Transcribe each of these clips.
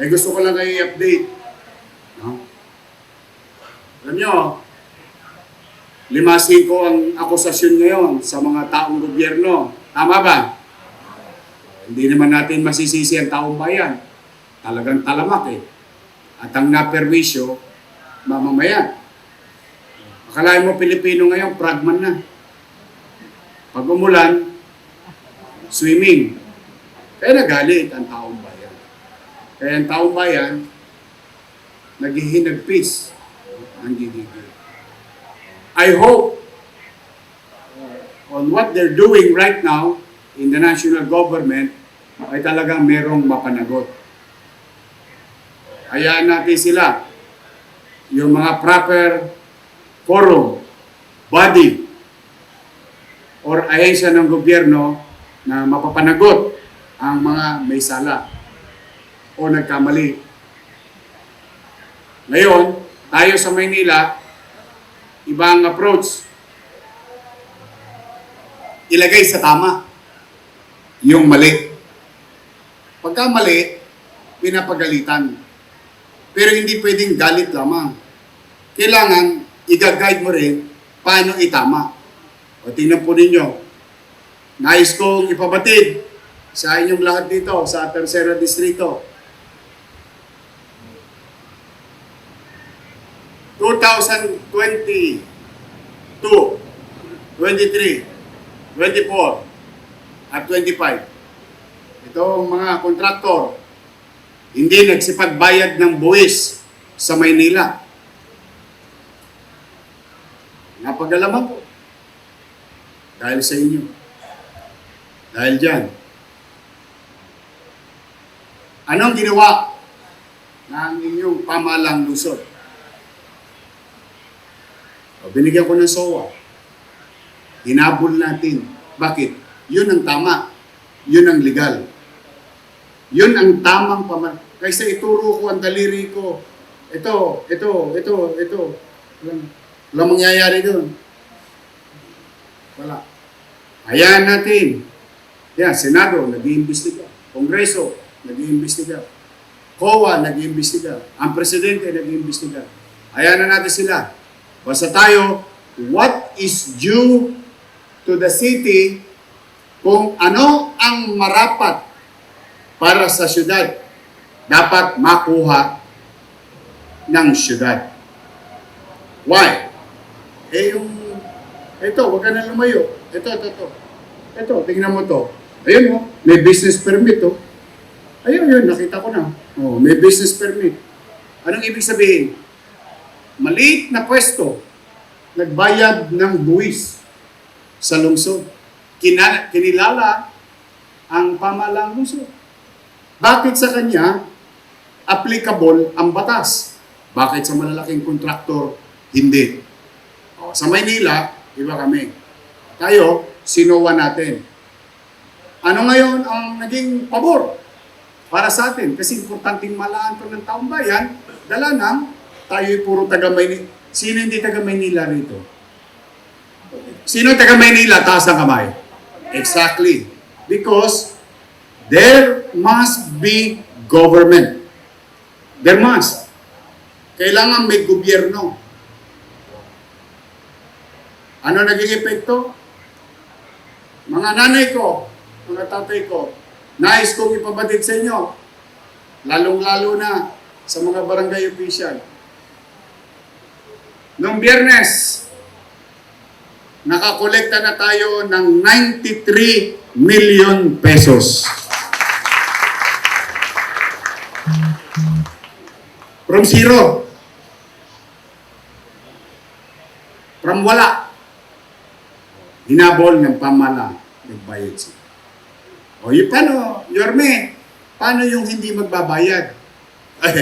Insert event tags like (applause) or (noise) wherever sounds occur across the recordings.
Eh gusto ko lang kayo i-update. No? Alam nyo, limasin ko ang akusasyon ngayon sa mga taong gobyerno. Tama ba? Hindi naman natin masisisi ang taong bayan. Talagang talamak eh. At ang naperwisyo, mamamayan. Akalain mo Pilipino ngayon, pragman na. Pag umulan, swimming. Kaya nagalit ang bayan. Kaya ang taong bayan, naghihinagpis ang gigigil. I hope on what they're doing right now in the national government ay talagang merong mapanagot. Hayaan natin sila, yung mga proper forum, body, or ahensya ng gobyerno na mapapanagot ang mga may sala o nagkamali. Ngayon, tayo sa Maynila, ibang approach. Ilagay sa tama yung mali. Pagka mali, pinapagalitan. Pero hindi pwedeng galit lamang. Kailangan, i-guide mo rin paano itama. O tingnan po ninyo, nais kong ipabatid sa inyong lahat dito sa Tercera Distrito. 2022, 23, 24, at 25. Itong mga kontraktor, hindi nagsipagbayad ng buwis sa Maynila. Napagalaman ko. Dahil sa inyo. Dahil dyan. Anong ginawa ng inyong pamalang lusod? O, binigyan ko ng SOA. Hinabol natin. Bakit? Yun ang tama. Yun ang legal. Yun ang tamang paman. Kaysa ituro ko ang daliri ko. Ito, ito, ito, ito. Walang, walang mangyayari doon. Wala. Hayaan natin. Yan, Senado, nag-iimbestiga. Kongreso, nag-iimbestiga. COA, nag-iimbestiga. Ang Presidente, nag-iimbestiga. Hayaan na natin sila. Basta tayo, what is due to the city kung ano ang marapat para sa syudad dapat makuha ng syudad. Why? Eh yung, ito, wag ka na lumayo. Ito, ito, ito. Ito, tingnan mo to. Ayun mo, may business permit to. Ayun, yun, nakita ko na. Oh, may business permit. Anong ibig sabihin? Maliit na pwesto, nagbayad ng buwis sa lungsod. Kina, kinilala ang pamalang lungsod. Bakit sa kanya applicable ang batas? Bakit sa malalaking kontraktor hindi? O, sa Maynila, iba kami. Tayo, sinuwa natin. Ano ngayon ang naging pabor para sa atin? Kasi importanteng malaan to ng taong bayan, dala ng tayo'y puro taga Maynila. Sino hindi taga Maynila rito? Sino taga Maynila? Taas ang kamay. Exactly. Because there must be government. There must. Kailangan may gobyerno. Ano naging epekto? Mga nanay ko, mga tatay ko, nais kong ipabatid sa inyo, lalong-lalo na sa mga barangay official. Noong biyernes, nakakolekta na tayo ng 93 million pesos. From zero. From wala. Hinabol ng pamala. Nagbayad siya. O yung paano, Yorme, paano yung hindi magbabayad? (laughs)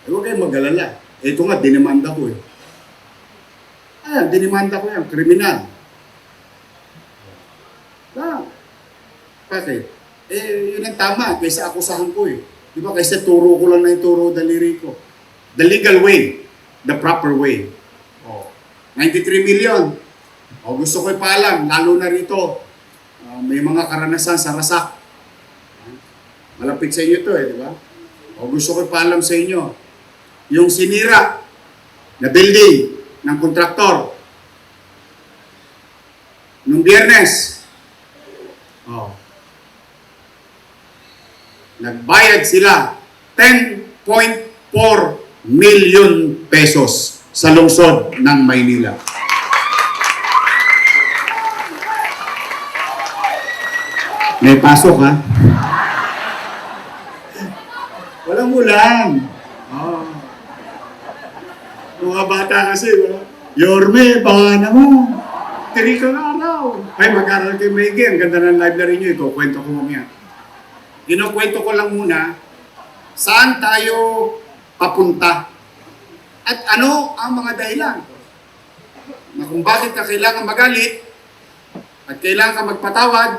Eh, huwag kayong mag-alala. Ito nga, dinimanda ko eh. Ah, dinimanda ko yan, kriminal. Ah, bakit? Eh, yun ang tama, kaysa akusahan ko eh. Di ba, kaysa turo ko lang na yung turo daliri ko. The legal way, the proper way. Oh, 93 million. O gusto ko ipaalam, lalo na rito, ah, may mga karanasan sa rasak. Malapit sa inyo to eh, di ba? O O gusto ko paalam sa inyo, yung sinira na building ng kontraktor nung biyernes, oh, nagbayad sila 10.4 million pesos sa lungsod ng Maynila. May pasok ha? Walang ulan. Oh. Mga bata kasi, wala. Yorme, baka naman. Tiri ka nga araw. Ay, mag-aral kayo may Ang ganda ng library nyo. Ito, kwento ko mamaya. Kinukwento ko lang muna, saan tayo papunta? At ano ang mga dahilan? Na kung bakit ka kailangan magalit, at kailangan ka magpatawad,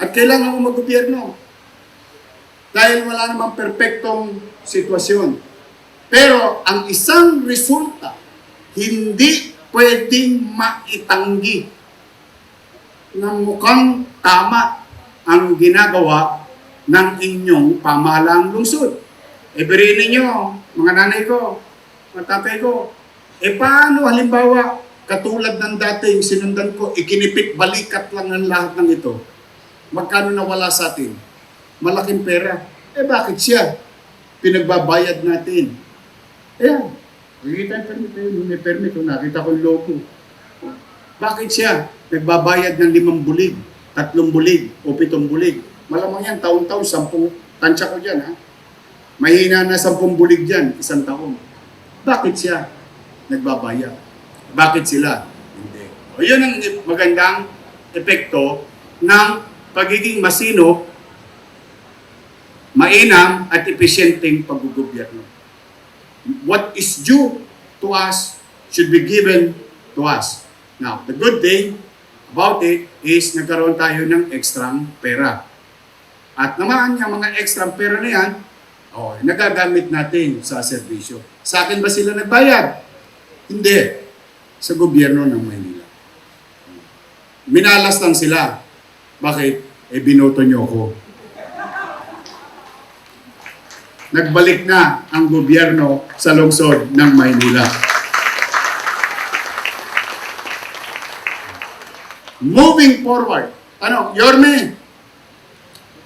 at kailangan mo maggobyerno. Dahil wala namang perpektong sitwasyon. Pero ang isang resulta, hindi pwedeng maitanggi na mukhang tama ang ginagawa ng inyong pamahalaang lungsod. E biriin ninyo, mga nanay ko, mga tatay ko, e paano halimbawa, katulad ng dating sinundan ko, ikinipit balikat lang ng lahat ng ito. Magkano nawala sa atin? Malaking pera. Eh bakit siya? Pinagbabayad natin. Ayan. Nakikita yung permit. Ayun, may permit. Nakita ko yung logo. Bakit siya? Nagbabayad ng limang bulig, tatlong bulig, o pitong bulig. Malamang yan, taon-taon, sampung, tansya ko dyan, ha? Mahina na sampung bulig dyan, isang taon. Bakit siya nagbabayad? Bakit sila? Hindi. O yun ang magandang epekto ng pagiging masino, mainam at epesyenteng paggugobyerno. What is due to us should be given to us. Now, the good thing about it is nagkaroon tayo ng ekstrang pera. At naman yung mga ekstrang pera na yan, oh, nagagamit natin sa serbisyo. Sa akin ba sila nagbayad? Hindi. Sa gobyerno ng Maynila. Minalas lang sila. Bakit? Eh, binoto niyo ako. Nagbalik na ang gobyerno sa lungsod ng Maynila. Moving forward, ano, Yorme,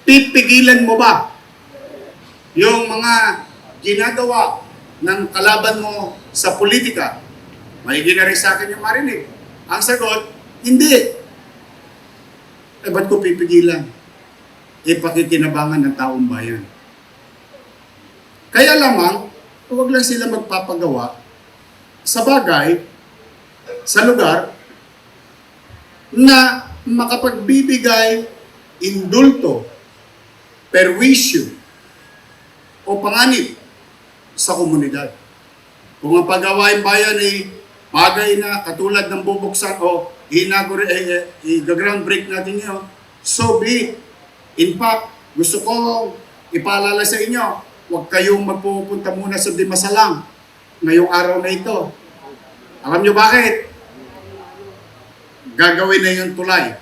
pipigilan mo ba yung mga ginagawa ng kalaban mo sa politika? May rin sa akin yung marinig. Ang sagot, hindi. Eh, ba't ko pipigilan? Eh, pakikinabangan ng taong bayan. Kaya lamang, huwag lang sila magpapagawa sa bagay, sa lugar, na makapagbibigay indulto, perwisyo, o panganib sa komunidad. Kung ang paggawain bayan ay bagay na katulad ng bubuksan o inagure, eh, eh, i-ground break natin yun, so be. In fact, gusto ko ipaalala sa inyo, huwag kayong magpupunta muna sa Dimasalang ngayong araw na ito. Alam nyo bakit? Gagawin na yung tulay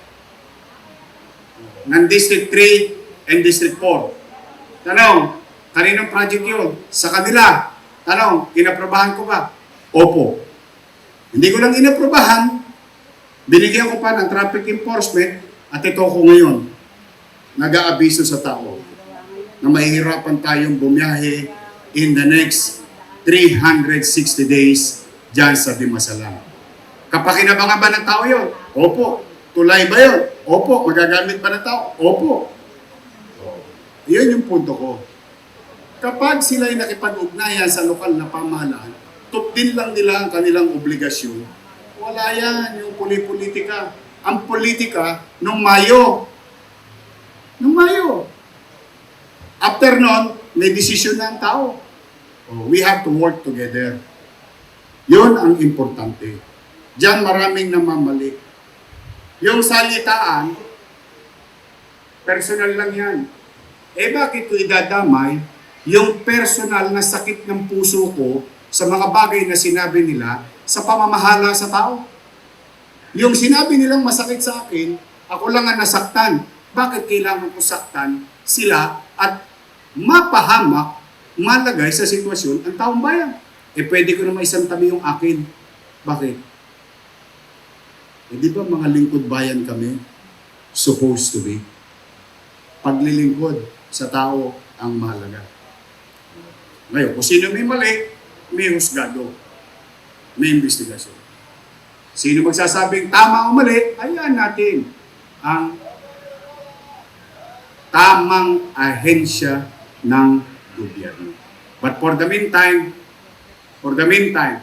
ng District 3 and District 4. Tanong, kaninong project yun? Sa kanila. Tanong, inaprobahan ko ba? Opo. Hindi ko lang inaprobahan, binigyan ko pa ng traffic enforcement at ito ko ngayon, nag-aabiso sa tao na mahihirapan tayong bumiyahe in the next 360 days dyan sa Dimasalang. Kapakinabangan ba ng tao yun? Opo. Tulay ba yun? Opo. Magagamit ba ng tao? Opo. Iyon yung punto ko. Kapag sila ay nakipag-ugnayan sa lokal na pamahalaan, tupdin lang nila ang kanilang obligasyon. Wala yan, yung puli-politika. Ang politika, nung Mayo. Nung Mayo. After nun, may desisyon na ang tao. Oh, we have to work together. Yun ang importante. Diyan maraming namamali. Yung salitaan, personal lang yan. Eh bakit ko idadamay yung personal na sakit ng puso ko sa mga bagay na sinabi nila sa pamamahala sa tao? Yung sinabi nilang masakit sa akin, ako lang ang nasaktan. Bakit kailangan ko saktan sila at mapahamak malagay sa sitwasyon ang taong bayan. Eh pwede ko na isang tabi yung akin. Bakit? Eh di ba mga lingkod bayan kami? Supposed to be. Paglilingkod sa tao ang mahalaga. Ngayon, kung sino may mali, may husgado. May investigasyon. Sino magsasabing tama o mali, ayan natin ang tamang ahensya ng gobyerno. But for the meantime, for the meantime,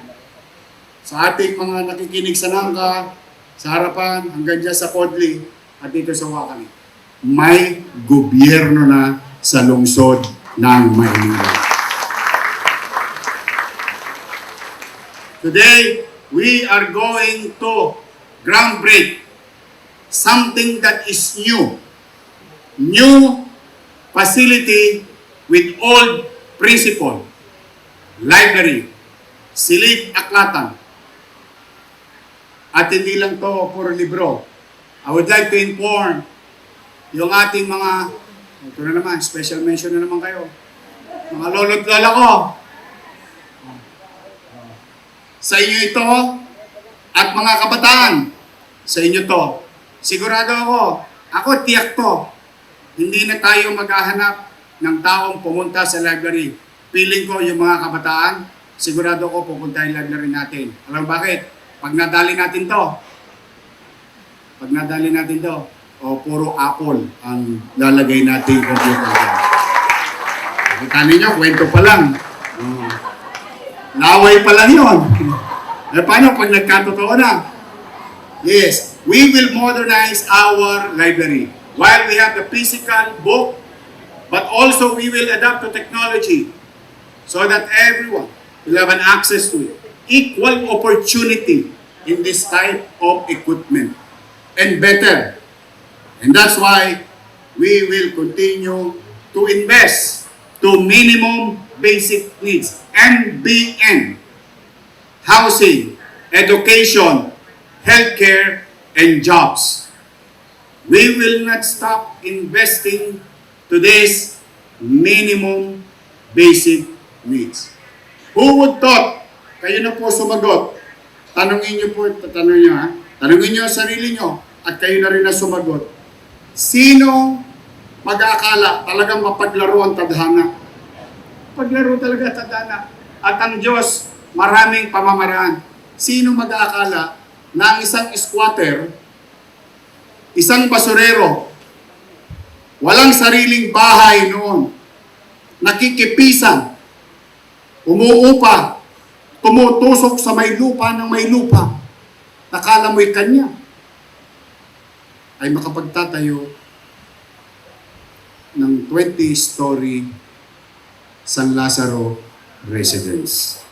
sa ating mga nakikinig sa Nangka, sa harapan, hanggang dyan sa Podli, at dito sa Wakali, may gobyerno na sa lungsod ng Maynila. Today, we are going to groundbreak something that is new. New facility with old principle. Library. Silid Aklatan. At hindi lang to puro libro. I would like to inform yung ating mga, ito na naman, special mention na naman kayo. Mga lolo't lola ko, sa inyo ito at mga kabataan, sa inyo to. Sigurado ako, ako tiyak to, hindi na tayo maghahanap ng taong pumunta sa library. Piling ko yung mga kabataan, sigurado ko pupunta yung library natin. Alam bakit? Pag nadali natin to, pag nadali natin to, o puro Apple ang lalagay natin yung computer. Kita ninyo, kwento pa lang. Oh. Laway pa lang yun. (laughs) Eh, paano pag nagkatotoo na? Yes, we will modernize our library. While we have the physical book, but also we will adapt to technology so that everyone will have an access to it. Equal opportunity in this type of equipment. And better. And that's why we will continue to invest to minimum basic needs. MBN. Housing, education, healthcare, and jobs. We will not stop investing to this minimum basic needs. Who would thought? Kayo na po sumagot. Tanungin niyo po, tatanungin niyo ha. Tanungin niyo ang sarili niyo at kayo na rin na sumagot. Sino mag-aakala talagang mapaglaro ang tadhana? Paglaro talaga tadhana. At ang Diyos, maraming pamamaraan. Sino mag-aakala na ang isang squatter, isang basurero, walang sariling bahay noon, nakikipisan, umuupa, tumutusok sa may lupa ng may lupa, nakala mo'y kanya, ay makapagtatayo ng 20-story San Lazaro residence.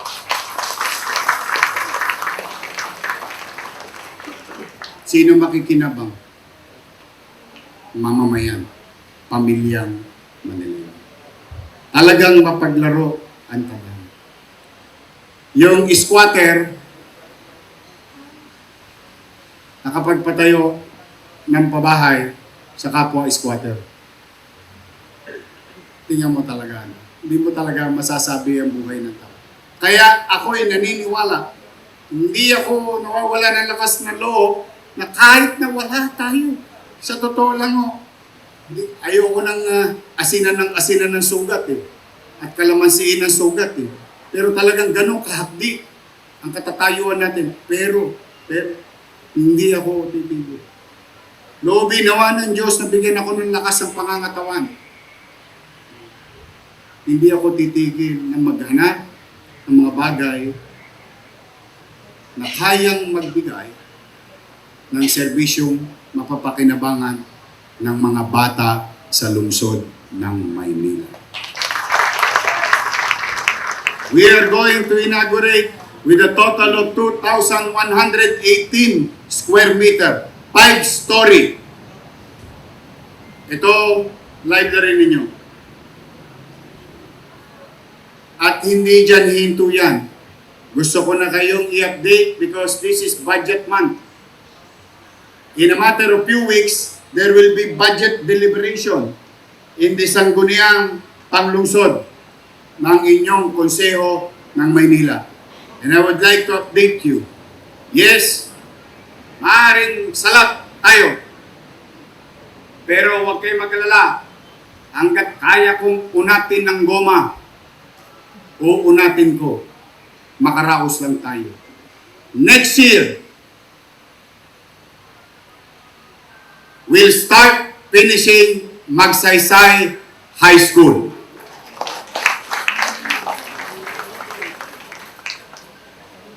Sino makikinabang? Mamamayan, pamilyang Manila. Talagang mapaglaro ang tanan. Yung squatter, nakapagpatayo ng pabahay sa kapwa squatter. Tingnan mo talaga. ano. Hindi mo talaga masasabi ang buhay ng tao. Kaya ako ay naniniwala, hindi ako nawawala ng lakas ng loob na kahit na wala tayo. Sa totoo lang oh, ayoko nang ah, asinan ng asinan ng sugat eh. At kalamansiin ng sugat eh. Pero talagang ganun kahapdi ang katatayuan natin. Pero, pero hindi ako titigil. Loobin nawa ng Diyos na bigyan ako ng lakas ng pangangatawan. Hindi ako titigil na maghanap ng mga bagay na kayang magbigay ng serbisyong mapapakinabangan ng mga bata sa lungsod ng Maynila. We are going to inaugurate with a total of 2,118 square meter, 5-story. Ito, library ninyo. At hindi dyan hinto yan. Gusto ko na kayong i-update because this is budget month. In a matter of few weeks, there will be budget deliberation in the Sangguniang Panglungsod ng inyong konseho ng Maynila. And I would like to update you. Yes, maaaring salat tayo. Pero huwag kayo mag-alala. Hanggat kaya kong unatin ng goma, uunatin ko. Makaraos lang tayo. Next year, we'll start finishing Magsaysay High School.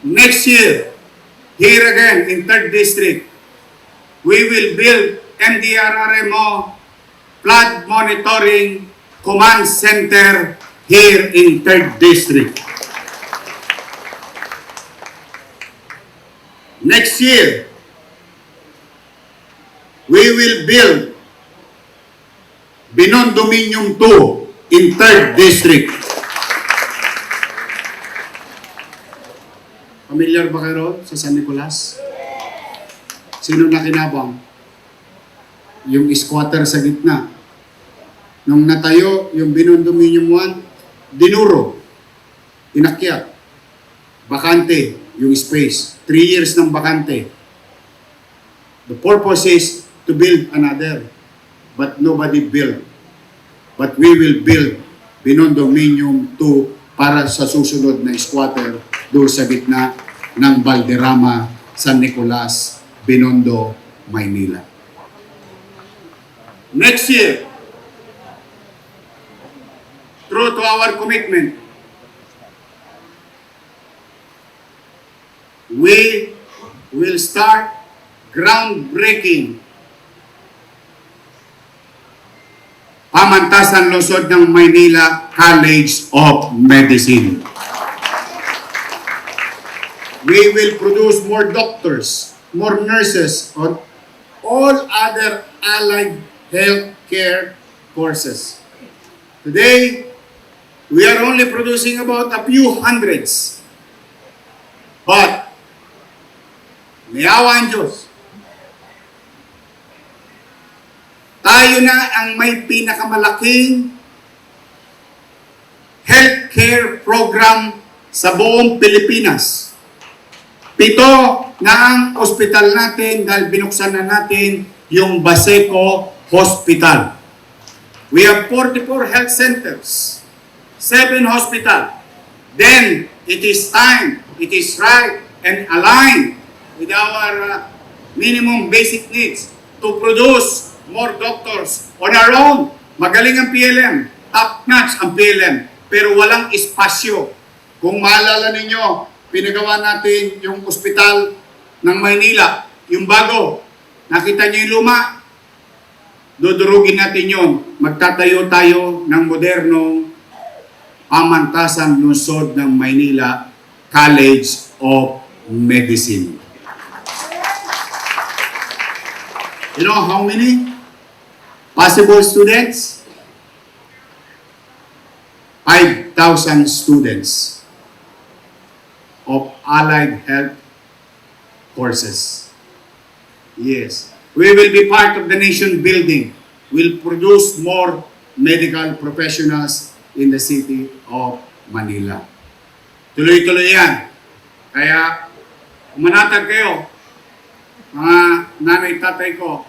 Next year, here again in 3rd District, we will build MDRRMO Flood Monitoring Command Center here in 3rd District. Next year, we will build Binondominium 2 in 3rd District. Familiar ba kayo sa San Nicolas? Sino nakinabang? Yung squatter sa gitna. Nung natayo yung Binondominium 1, dinuro, inakyat, bakante yung space. Three years ng bakante. The purpose is to build another. But nobody built. But we will build Binondominium 2 para sa susunod na squatter doon sa gitna ng Valderrama, San Nicolas, Binondo, Maynila. Next year, true to our commitment, we will start groundbreaking Pamantasan Lungsod ng Maynila College of Medicine. We will produce more doctors, more nurses, on all other allied healthcare courses. Today, we are only producing about a few hundreds. But, may awa ang Diyos. Tayo na ang may pinakamalaking healthcare program sa buong Pilipinas. Pito na ang ospital natin dahil binuksan na natin yung Baseco Hospital. We have 44 health centers, 7 hospital. Then, it is time, it is right, and aligned with our uh, minimum basic needs to produce more doctors on our own. Magaling ang PLM, top-notch ang PLM, pero walang espasyo. Kung maalala ninyo, pinagawa natin yung ospital ng Maynila, yung bago. Nakita niyo yung luma? Dudurugin natin yon. Magtatayo tayo ng modernong pamantasan lungsod ng Maynila College of Medicine. You know how many possible students? 5,000 students of allied health courses. Yes. We will be part of the nation building. We'll produce more medical professionals in the city of Manila. Tuloy-tuloy yan. Kaya, umanatag kayo, mga nanay tatay ko,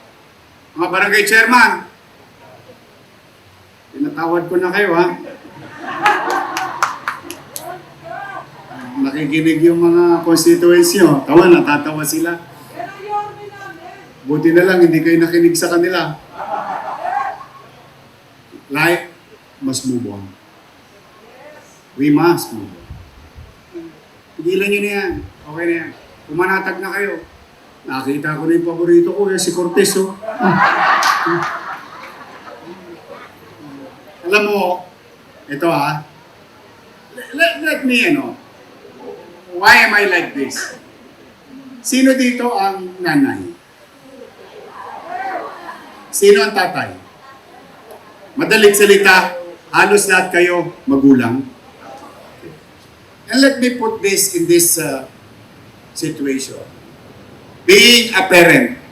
mga barangay chairman, tinatawad ko na kayo ha. Nakikinig yung mga constituents nyo. Tawa, natatawa sila. Buti na lang, hindi kayo nakinig sa kanila. Like, must move on. We must move on. Pigilan nyo na yan. Okay na yan. Pumanatag na kayo. Nakita ko na yung paborito ko, eh, si Cortez, oh. Alam mo, ito ha, let, let me, ano, why am I like this? Sino dito ang nanay? Sino ang tatay? Madalit salita, halos lahat kayo magulang. And let me put this in this uh, situation. Being a parent,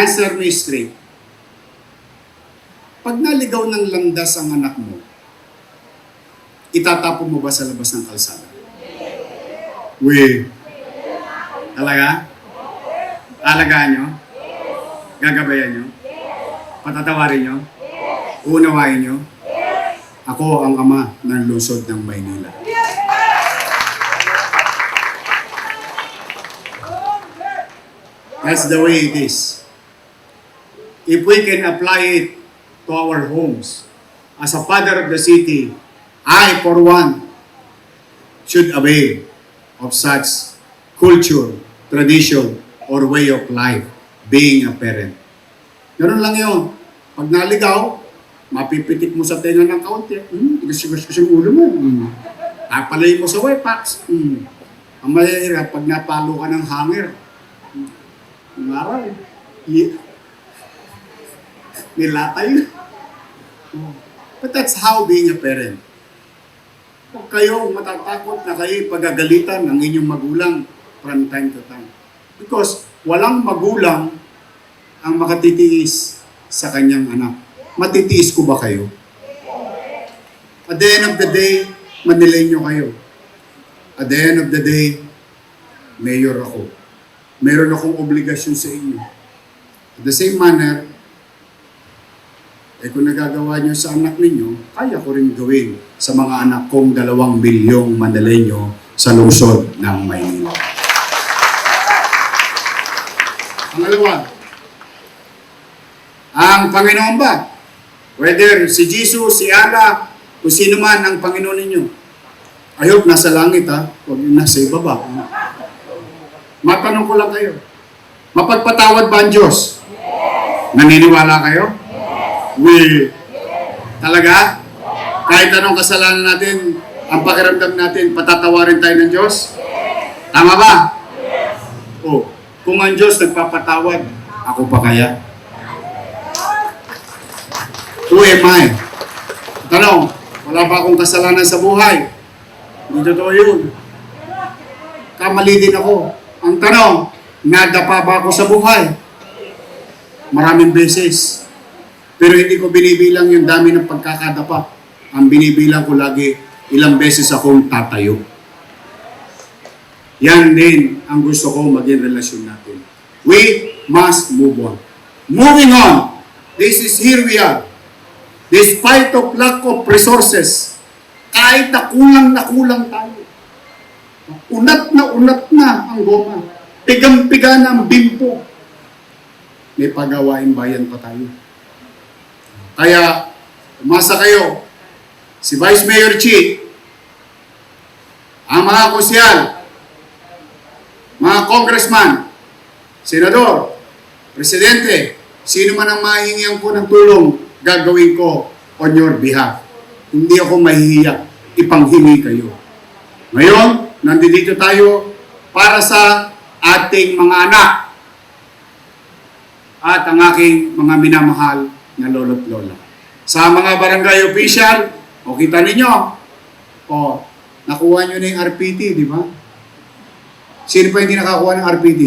answer me straight. pag naligaw ng landas ang anak mo, itatapon mo ba sa labas ng kalsada? We. Talaga? Alagaan nyo? Gagabayan nyo? Patatawarin nyo? Unawain nyo? Ako ang ama ng lungsod ng Maynila. That's the way it is. If we can apply it to our homes, as a father of the city, I, for one, should avail of such culture, tradition, or way of life, being a parent. Ganun lang yun. Pag naligaw, mapipitik mo sa tenga ng kaunti. Hmm, kasi yung ulo mo. Hmm. Tapalay mo sa wepax. Hmm. Ang mahirap, pag napalo ka ng hanger, Ngaral. Y- nilatay. But that's how being a parent. Huwag kayong matatakot na kayo pagagalitan ng inyong magulang from time to time. Because walang magulang ang makatitiis sa kanyang anak. Matitiis ko ba kayo? At the end of the day, Manileño kayo. At the end of the day, mayor ako meron akong obligasyon sa inyo. At the same manner, eh kung nagagawa niyo sa anak ninyo, kaya ko rin gawin sa mga anak kong dalawang milyong Mandalenyo sa lungsod ng Maynila. Pangalawa, ang Panginoon ba? Whether si Jesus, si Allah, kung sino man ang Panginoon ninyo. I hope nasa langit ha, huwag yung nasa ibaba. Matanong ko lang kayo. Mapagpatawad ba ang Diyos? Naniniwala kayo? We. Talaga? Kahit anong kasalanan natin, ang pakiramdam natin, patatawarin tayo ng Diyos? Tama ba? O, kung ang Diyos nagpapatawad, ako pa kaya? Who am I? Tanong, wala ba akong kasalanan sa buhay? Hindi totoo yun. Kamali din ako. Ang tanong, nadapa ba ako sa buhay? Maraming beses. Pero hindi ko binibilang yung dami ng pagkakadapa. Ang binibilang ko lagi, ilang beses akong tatayo. Yan din ang gusto ko maging relasyon natin. We must move on. Moving on. This is here we are. Despite of lack of resources, kahit na kulang na kulang tayo, Unat na unat na ang goma. Pigang-piga na ang bimpo. May pagawain bayan pa tayo. Kaya, umasa kayo. Si Vice Mayor Chi, ang mga kusyal, mga congressman, senador, presidente, sino man ang mahingihan ko ng tulong, gagawin ko on your behalf. Hindi ako mahihiya. Ipanghingi kayo. Ngayon, nandito tayo para sa ating mga anak at ang aking mga minamahal na lolo't lola. Sa mga barangay official, o kita ninyo, o nakuha nyo na yung RPT, di ba? Sino pa hindi nakakuha ng RPT?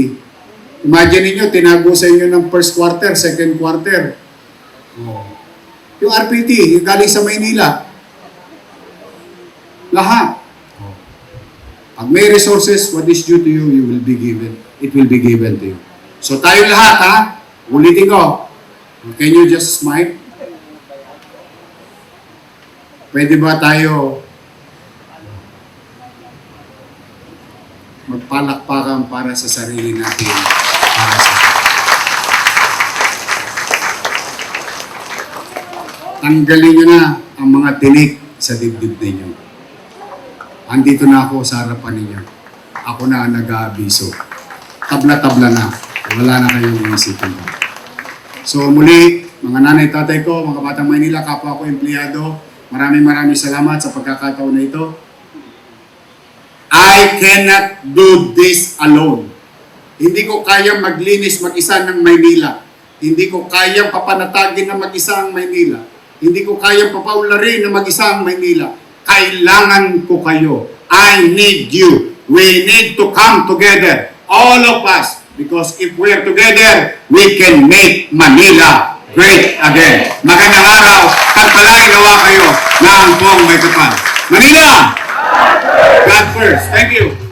Imagine ninyo, tinago sa inyo ng first quarter, second quarter. O. Yung RPT, yung galing sa Maynila, lahat. Pag may resources, what is due to you, you will be given. It will be given to you. So tayo lahat, ha? Ulitin ko. Can you just smile? Pwede ba tayo magpalakpakan para sa sarili natin? Para sa Tanggalin nyo na ang mga tinik sa dibdib ninyo. Andito na ako sa harapan ninyo. Ako na ang nag-aabiso. Tabla-tabla na. Wala na kayong iisipin pa. So muli, mga nanay, tatay ko, mga batang Maynila, kapwa ko empleyado, maraming maraming salamat sa pagkakataon na ito. I cannot do this alone. Hindi ko kayang maglinis mag-isa ng Maynila. Hindi ko kayang papanatagin na mag-isa ang Maynila. Hindi ko kayang papaularin na mag-isa ang Maynila. Kailangan ko kayo. I need you. We need to come together. All of us. Because if we're together, we can make Manila great again. Magandang araw at palagi gawa kayo ng buong may kapal. Manila! God first. Thank you.